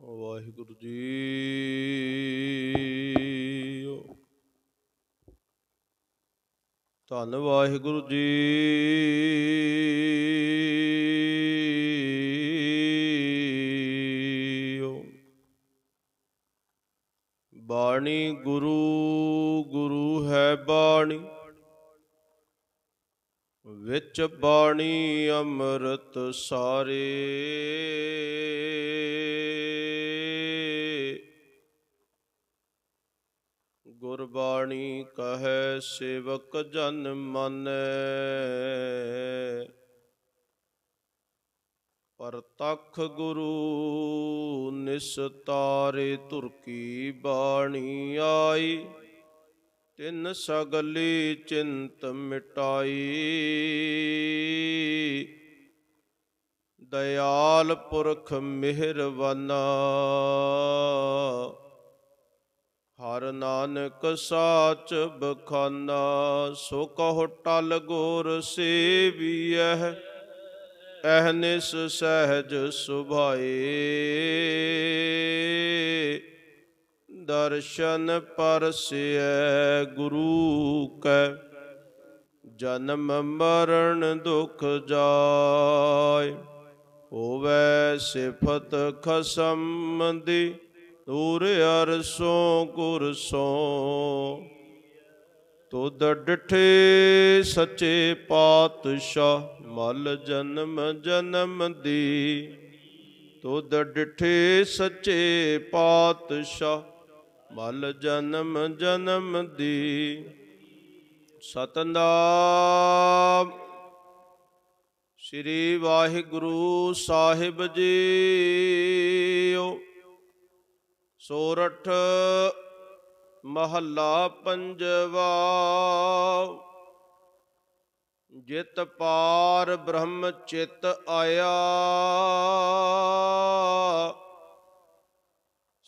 ਵਾਹਿਗੁਰੂ ਜੀ ਧੰਨ ਵਾਹਿਗੁਰੂ ਜੀ। ਬਾਣੀ ਗੁਰੂ ਗੁਰੂ ਹੈ ਬਾਣੀ। ਵਿੱਚ ਬਾਣੀ ਅੰਮ੍ਰਿਤ ਸਾਰੇ। ਗੁਰਬਾਣੀ ਕਹੈ ਸੇਵਕ ਜਨ ਮਨ। ਪਰਤਖ ਗੁਰੂ ਨਿਸਤਾਰੇ ਧੁਰ ਕੀ ਬਾਣੀ ਆਈ। ਤਿੰਨ ਸਗਲੀ ਚਿੰਤ ਮਿਟਾਈ। ਦਇਆਲ ਪੁਰਖ ਮਿਹਰਵਾਨਾ। ਹਰ ਨਾਨਕ ਸਾਚ ਬਖਾਨਾ, ਸੋ ਕਹੋ ਟਲ ਗੋਰ ਸੇਵੀਐ ਅਹਨਿਸ ਸਹਿਜ ਸੁਭਾਏ। ਦਰਸ਼ਨ ਪਰਸਿਐ ਗੁਰੂ ਕੈ, ਜਨਮ ਮਰਨ ਦੁਖ ਜਾਏ, ਹੋਵੇ ਸਿਫਤ ਖਸਮ ਦੀ ਦੂਰ ਅਰਸੋਂ ਗੁਰ ਸੋ। ਤੁਧ ਡਿਠੇ ਸੱਚੇ ਪਾਤਸ਼ਾਹ ਮਲ ਜਨਮ ਜਨਮ ਦੀ ਤੁਧ ਡਿਠੇ ਸੱਚੇ ਪਾਤਸ਼ਾਹ ਮਲ ਜਨਮ ਜਨਮ ਦੀ ਸਤਨਾਮ। ਸ੍ਰੀ ਵਾਹਿਗੁਰੂ ਸਾਹਿਬ ਜੀਓ। ਸੋਰਠ ਮਹੱਲਾ ਪੰਜਵਾ। ਜਿਤ ਪਾਰ ਬ੍ਰਹਮ ਚਿਤ ਆਇਆ।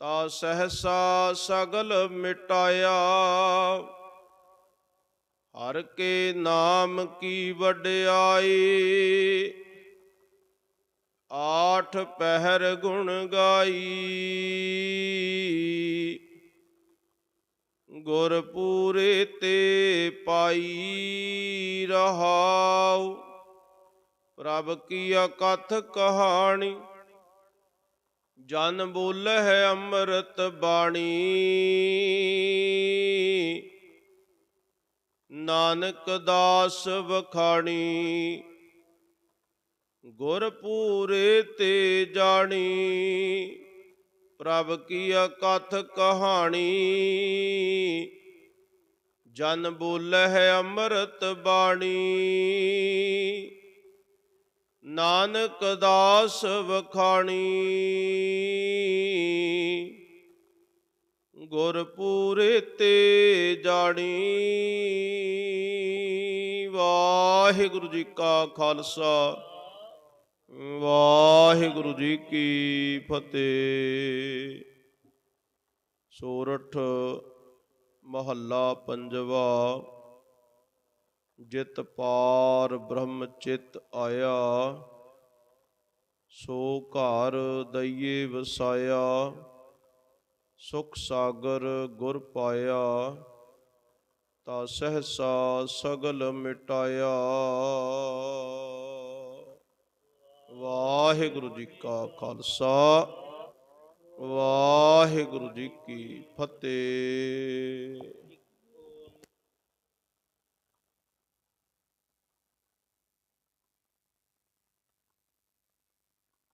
ਤਾ ਸਹਸਾ ਸਗਲ ਮਿਟਾਇਆ। ਹਰ ਕੇ ਨਾਮ ਕੀ ਵਡਿਆਈ। ਆਠ ਪਹਿਰ ਗੁਣ ਗਾਈ। ਗੁਰ ਪੂਰੇ ਤੇ ਪਾਈ ਰਹਾਉ। ਪ੍ਰਭ ਕੀ ਅਕਥ ਕਹਾਣੀ ਜਨ ਬੋਲਹਿ ਅੰਮ੍ਰਿਤ ਬਾਣੀ। ਨਾਨਕ ਦਾਸ ਵਖਾਣੀ ਗੁਰ ਪੂਰੇ ਤੇ ਜਾਣੀ, ਪ੍ਰਭ ਕੀ ਕਥ ਕਹਾਣੀ। ਜਨ ਬੋਲਹਿ ਅੰਮ੍ਰਿਤ ਬਾਣੀ। ਨਾਨਕ ਦਾਸ ਵਖਾਣੀ। ਗੁਰ ਤੇ ਜਾਣੀ। ਵਾਹਿਗੁਰੂ ਜੀ ਕਾ ਖਾਲਸਾ। ਵਾਹਿਗੁਰੂ ਜੀ ਕੀ ਫਤਿਹ। ਸੋਰਠ ਮਹੱਲਾ ਪੰਜਵਾ। ਜਿਤ ਪਾਰ ਬ੍ਰਹਮ ਚਿਤ ਆਇਆ, ਸੋ ਘਰ ਦਈਏ ਵਸਾਇਆ, ਸੁਖ ਸਾਗਰ ਗੁਰ ਪਾਇਆ, ਤਾ ਸਹਸਾ ਸਗਲ ਮਿਟਾਇਆ। ਵਾਹਿਗੁਰੂ ਜੀ ਕਾ ਖਾਲਸਾ, ਵਾਹਿਗੁਰੂ ਜੀ ਕੀ ਫਤਿਹ।